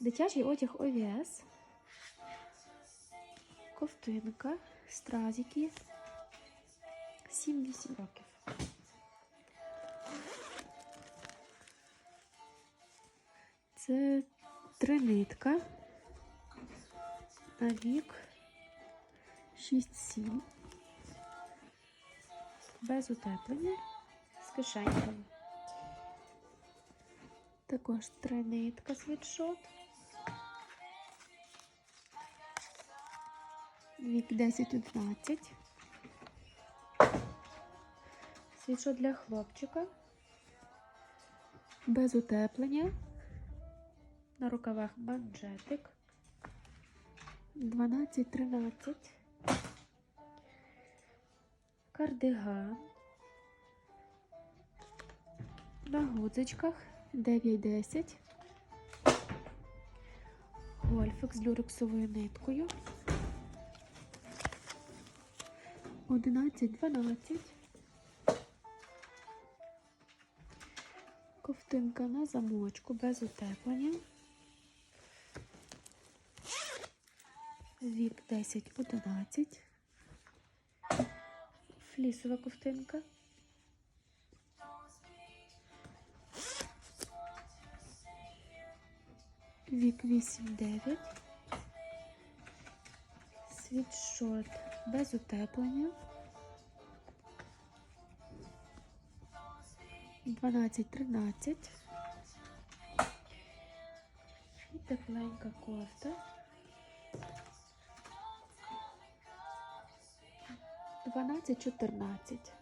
Дитячий одяг ОВС. Ковтинка, стразики. 7-8 років. Це тринитка. На вік 6-7. Без утеплення. З кишеньками. Також тринитка світшот. Вік 10-11. Світшот для хлопчика. Без утеплення. На рукавах манжетик. 12-13. Кардиган. На гудзичках 9-10. Гольфик з люрексовою ниткою. 11-12. Ковтинка на замочку без утеплення. Вік 10-11. Флісова ковтинка. Вік 8-9. Світшот без утеплення. 12-13. І тепленька кофта. 12-14.